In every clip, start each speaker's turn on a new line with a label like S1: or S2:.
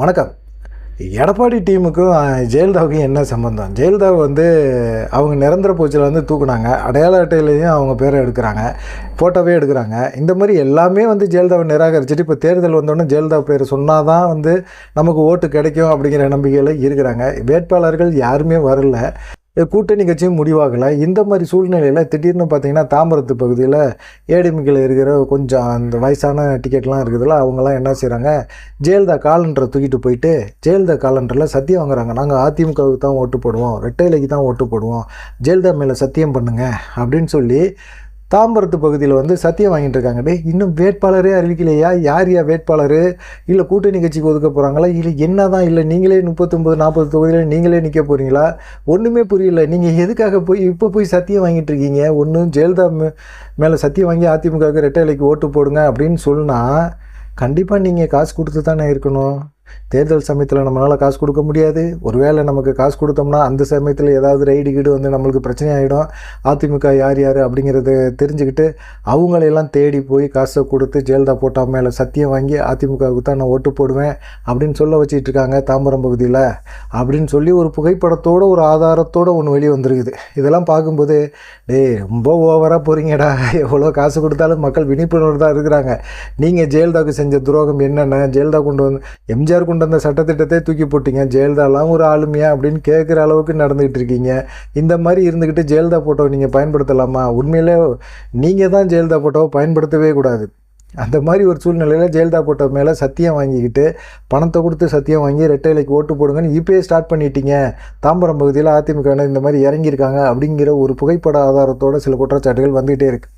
S1: வணக்கம். எடப்பாடி டீமுக்கும் ஜெயலலிதாவுக்கும் என்ன சம்மந்தம் ஜெயலலிதா வந்து அவங்க நிரந்தர பூச்சியில் வந்து தூக்குனாங்க. அடையாள அட்டையிலையும் அவங்க பேரை எடுக்கிறாங்க. ஃபோட்டோவே எடுக்கிறாங்க. இந்த மாதிரி எல்லாமே வந்து ஜெயலலிதாவை நிராகரிச்சுட்டு இப்போ தேர்தல் வந்தோடனே ஜெயலலிதா பேர் சொன்னால் தான் வந்து நமக்கு ஓட்டு கிடைக்கும் அப்படிங்கிற நம்பிக்கையில் இருக்கிறாங்க. வேட்பாளர்கள் யாருமே வரல. கூட்டணி கட்சியும் முடிவாகலை. இந்த மாதிரி சூழ்நிலையில் திடீர்னு பார்த்தீங்கன்னா தாம்பரத்து பகுதியில் ஏடிமிக்கில் இருக்கிற கொஞ்சம் அந்த வயசான டிக்கெட்லாம் இருக்குதுல்ல அவங்கெல்லாம் என்ன செய்கிறாங்க ஜெயலலிதா காலண்டரை தூக்கிட்டு போயிட்டு ஜெயலலிதா காலண்டரில் சத்தியம் வாங்குறாங்க. நாங்கள் அதிமுகவுக்கு தான் ஓட்டு போடுவோம் ரெட்டைலைக்கு தான் ஓட்டு போடுவோம் ஜெயலலிதா மேலே சத்தியம் பண்ணுங்கள் அப்படின்னு சொல்லி தாம்பரத்து பகுதியில் வந்து சத்தியம் வாங்கிட்டு இருக்காங்க. டே இன்னும் வேட்பாளரே அறிவிக்கலையா? யார் யா வேட்பாளர்? இல்லை கூட்டணி கட்சிக்கு ஒதுக்க போகிறாங்களா இல்லை என்ன தான் இல்லை நீங்களே முப்பத்தொம்பது நாற்பது தொகுதியில் நீங்களே நிற்க போகிறீங்களா ஒன்றுமே புரியல. நீங்கள் எதுக்காக போய் இப்போ போய் சத்தியம் வாங்கிட்டு இருக்கீங்க? ஒன்றும் ஜெயலலிதா மேலே சத்தியம் வாங்கி அதிமுகவுக்கு ரெட்டை இலைக்கு ஓட்டு போடுங்க அப்படின்னு சொன்னால் கண்டிப்பாக நீங்கள் காசு கொடுத்து தானே இருக்கணும். தேர்தல் சமயத்தில் நம்மளால் காசு கொடுக்க முடியாது. ஒருவேளை நமக்கு காசு கொடுத்தோம்னா அந்த சமயத்தில் ஏதாவது ரைடு கீடு வந்து நம்மளுக்கு பிரச்சனை ஆகிடும் அதிமுக யார் யார் அப்படிங்கிறத தெரிஞ்சுக்கிட்டு அவங்களையெல்லாம் தேடி போய் காசை கொடுத்து ஜெயலலிதா போட்டா மேலே சத்தியம் வாங்கி அதிமுகவுக்கு தான் நான் ஓட்டு போடுவேன் அப்படின்னு சொல்ல வச்சுட்டு இருக்காங்க தாம்பரம் பகுதியில். அப்படின்னு சொல்லி ஒரு புகைப்படத்தோட ஒரு ஆதாரத்தோட ஒன்று வெளியே வந்திருக்குது. இதெல்லாம் பார்க்கும்போது டேய் ரொம்ப ஓவராக போகிறீங்கடா எவ்வளோ காசு கொடுத்தாலும் மக்கள் விழிப்புணர்வு தான் இருக்கிறாங்க. நீங்கள் ஜெயலலிதாவுக்கு செஞ்ச துரோகம் என்னென்ன? ஜெயலலிதா கொண்டு வந்து எம்ஜிஆர் கொண்டு வந்த சட்டத்திட்டத்தை தூக்கி போட்டீங்க. ஜெயலலிதாலாம் ஒரு ஆளுமையா அப்படின்னு கேட்குற அளவுக்கு நடந்துக்கிட்டு இருக்கீங்க. இந்த மாதிரி இருந்துக்கிட்டு ஜெயலலிதா போட்டோவை நீங்கள் பயன்படுத்தலாமா? உண்மையிலே நீங்கள் தான் ஜெயலலிதா போட்டோவை பயன்படுத்தவே கூடாது. அந்த மாதிரி ஒரு சூழ்நிலையில் ஜெயலலிதா போட்டோ மேலே சத்தியம் வாங்கிக்கிட்டு பணத்தை கொடுத்து சத்தியம் வாங்கி ரெட்டை இலைக்கு ஓட்டு போடுங்கன்னு இப்போயே ஸ்டார்ட் பண்ணிட்டீங்க. தாம்பரம் பகுதியில் அதிமுக இந்த மாதிரி இறங்கியிருக்காங்க அப்படிங்கிற ஒரு புகைப்பட ஆதாரத்தோட சில குற்றச்சாட்டுகள் வந்துகிட்டே இருக்குது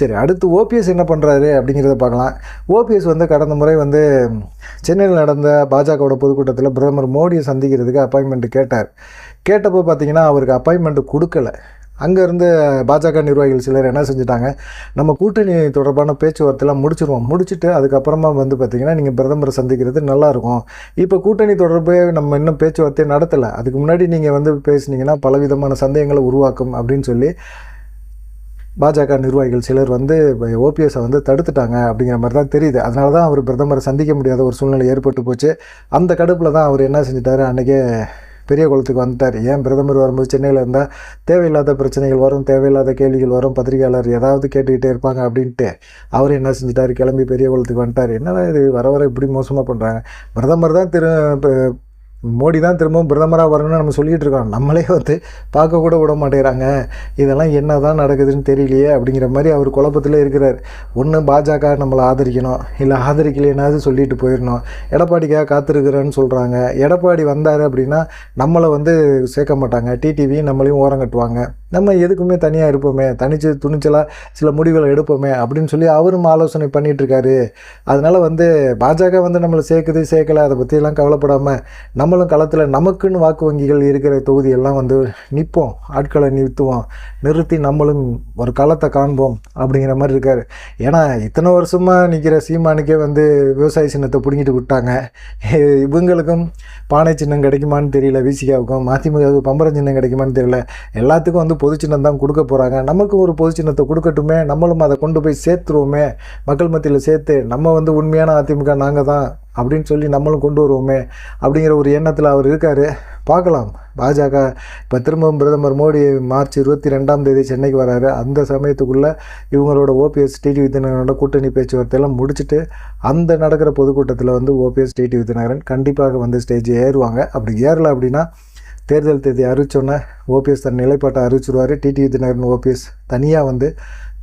S1: சரி அடுத்து ஓபிஎஸ் என்ன பண்ணுறாரு அப்படிங்கிறத பார்க்கலாம். ஓபிஎஸ் வந்து கடந்த முறை வந்து சென்னையில் நடந்த பாஜகவோட பொதுக்கூட்டத்தில் பிரதமர் மோடியை சந்திக்கிறதுக்கு அப்பாயின்மெண்ட் கேட்டார். கேட்டப்போ பார்த்தீங்கன்னா அவருக்கு அப்பாயின்மெண்ட் கொடுக்கல. அங்கேருந்து பாஜக நிர்வாகிகள் சிலர் என்ன செஞ்சுட்டாங்க நம்ம கூட்டணி தொடர்பான பேச்சுவார்த்தைலாம் முடிச்சிருவோம். முடிச்சுட்டு அதுக்கப்புறமா வந்து பார்த்திங்கன்னா நீங்கள் பிரதமரை சந்திக்கிறது நல்லாயிருக்கும் இப்போ கூட்டணி தொடர்பே நம்ம இன்னும் பேச்சுவார்த்தையை நடத்தலை. அதுக்கு முன்னாடி நீங்கள் வந்து பேசுனீங்கன்னா பலவிதமான சந்தேகங்களை உருவாக்கும் அப்படின்னு சொல்லி பாஜக நிர்வாகிகள் சிலர் வந்து ஓபிஎஸை வந்து தடுத்துட்டாங்க அப்படிங்கிற மாதிரி தான் தெரியுது. அதனால தான் அவர் பிரதமரை சந்திக்க முடியாத ஒரு சூழ்நிலை ஏற்பட்டு போச்சு. அந்த கடுப்பில் தான் அவர் என்ன செஞ்சிட்டாரு? அன்றைக்கே பெரிய குளத்துக்கு வந்துட்டார். ஏன் பிரதமர் வரும்போது சென்னையில் இருந்தால் தேவையில்லாத பிரச்சனைகள் வரும் தேவையில்லாத கேள்விகள் வரும் பத்திரிகையாளர் ஏதாவது கேட்டுக்கிட்டே இருப்பாங்க அப்படின்ட்டு அவர் என்ன செஞ்சிட்டார்? கிளம்பி பெரிய குளத்துக்கு வந்துட்டார். என்னடா இது? வர வர இப்படி மோசமாக பண்ணுறாங்க பிரதமர் தான் திரு மோடி தான் திரும்பவும் பிரதமராக வரணும்னு நம்ம சொல்லிகிட்டு இருக்கோம். நம்மளே வந்து பார்க்க கூட விட மாட்டேங்கிறாங்க. இதெல்லாம் என்ன தான் நடக்குதுன்னு தெரியலையே அப்படிங்கிற மாதிரி அவர் குழப்பத்தில் இருக்கிறார். ஒன்று பாஜக நம்மளை ஆதரிக்கணும். இல்லை ஆதரிக்கலைனாவது சொல்லிட்டு போயிடணும். எடப்பாடிக்காக காத்திருக்கிறேன்னு சொல்கிறாங்க எடப்பாடி வந்தார் அப்படின்னா நம்மளை வந்து சேர்க்க மாட்டாங்க. டிடிவி நம்மளையும் ஓரம் கட்டுவாங்க. நம்ம எதுக்குமே தனியாக இருப்போமே தனிச்சு துணிச்சலாக சில முடிவுகளை எடுப்போமே அப்படின்னு சொல்லி அவரும் ஆலோசனை பண்ணிகிட்ருக்காரு அதனால் வந்து பாஜக வந்து நம்மளை சேர்க்குது சேர்க்கலை அதை பற்றியெல்லாம் கவலைப்படாமல் நம்மளும் களத்தில் நமக்குன்னு வாக்கு வங்கிகள் இருக்கிற தொகுதியெல்லாம் வந்து நிற்போம் ஆட்களை நிறுத்துவோம் நிறுத்தி நம்மளும் ஒரு களத்தை காண்போம் அப்படிங்கிற மாதிரி இருக்கார். ஏன்னா இத்தனை வருஷமாக நிற்கிற சீமானுக்கே வந்து விவசாய சின்னத்தை பிடுங்கிட்டு விட்டாங்க. இவங்களுக்கும் பானை சின்னம் கிடைக்குமான்னு தெரியல விசிகாவுக்கும் மதிமுகவுக்கு பம்பரம் சின்னம் கிடைக்குமான்னு தெரியல எல்லாத்துக்கும் வந்து பொது சின்னம் தான் கொடுக்க போகிறாங்க நமக்கு ஒரு பொது சின்னத்தை கொடுக்கட்டுமே. நம்மளும் அதை கொண்டு போய் சேர்த்துருவோமே. மக்கள் மத்தியில் சேர்த்து நம்ம வந்து உண்மையான அதிமுக நாங்கள் தான் அப்படின்னு சொல்லி நம்மளும் கொண்டு வருவோமே அப்படிங்கிற ஒரு எண்ணத்தில் அவர் இருக்கார். பார்க்கலாம். பாஜக இப்போ திரும்பவும் பிரதமர் மோடி மார்ச் இருபத்தி ரெண்டாம் தேதி சென்னைக்கு வராரு. அந்த சமயத்துக்குள்ளே இவங்களோட ஓபிஎஸ் டிடிவி தினகரனோட கூட்டணி பேச்சுவார்த்தையெல்லாம் முடிச்சுட்டு அந்த நடக்கிற பொதுக்கூட்டத்தில் வந்து ஓபிஎஸ் டிடிவி தினகரன் கண்டிப்பாக வந்து ஸ்டேஜ் ஏறுவாங்க. அப்படி ஏறலை அப்படின்னா தேர்தல் தேதி அறிவிச்சோன்னே ஓபிஎஸ் தன் நிலைப்பாட்டை அறிவிச்சிருவார். டிடிவி தினகரன் ஓபிஎஸ் தனியாக வந்து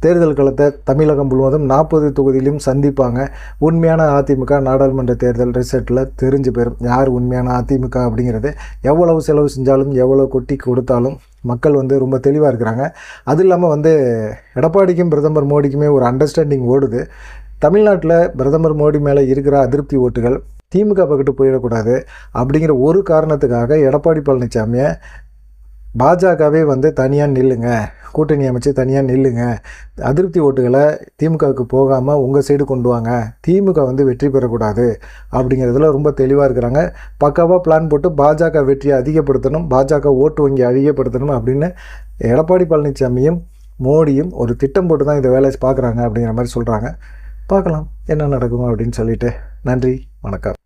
S1: தேர்தல் களத்தை தமிழகம் முழுவதும் நாற்பது தொகுதியிலும் சந்திப்பாங்க. உண்மையான அதிமுக நாடாளுமன்ற தேர்தல் ரிசல்ட்டில் தெரிஞ்சு போயிடும் யார் உண்மையான அதிமுக அப்படிங்கிறது எவ்வளவு செலவு செஞ்சாலும் எவ்வளோ கொட்டி கொடுத்தாலும் மக்கள் வந்து ரொம்ப தெளிவாக இருக்கிறாங்க. அது இல்லாமல் வந்து எடப்பாடிக்கும் பிரதமர் மோடிக்குமே ஒரு அண்டர்ஸ்டாண்டிங் ஓடுது. தமிழ்நாட்டில் பிரதமர் மோடி மேலே இருக்கிற அதிருப்தி ஓட்டுகள் திமுக பக்கத்து போயிடக்கூடாது அப்படிங்கிற ஒரு காரணத்துக்காக எடப்பாடி பழனிசாமியை பாஜகவே வந்து தனியாக நில்லுங்க. கூட்டணி அமைச்சு தனியாக நில்லுங்க. அதிருப்தி ஓட்டுகளை திமுகவுக்கு போகாமல் உங்கள் சைடு கொண்டு வாங்க. திமுக வந்து வெற்றி பெறக்கூடாது அப்படிங்கிறதுல ரொம்ப தெளிவாக இருக்கிறாங்க. பக்காவாக பிளான் போட்டு பாஜக வெற்றியை அதிகப்படுத்தணும் பாஜக ஓட்டு வங்கி அதிகப்படுத்தணும் அப்படின்னு எடப்பாடி பழனிசாமியும் மோடியும் ஒரு திட்டம் போட்டு தான் இந்த வேலையை பார்க்குறாங்க அப்படிங்கிற மாதிரி சொல்கிறாங்க பார்க்கலாம் என்ன நடக்கும் அப்படின்னு சொல்லிட்டு. நன்றி வணக்கம்.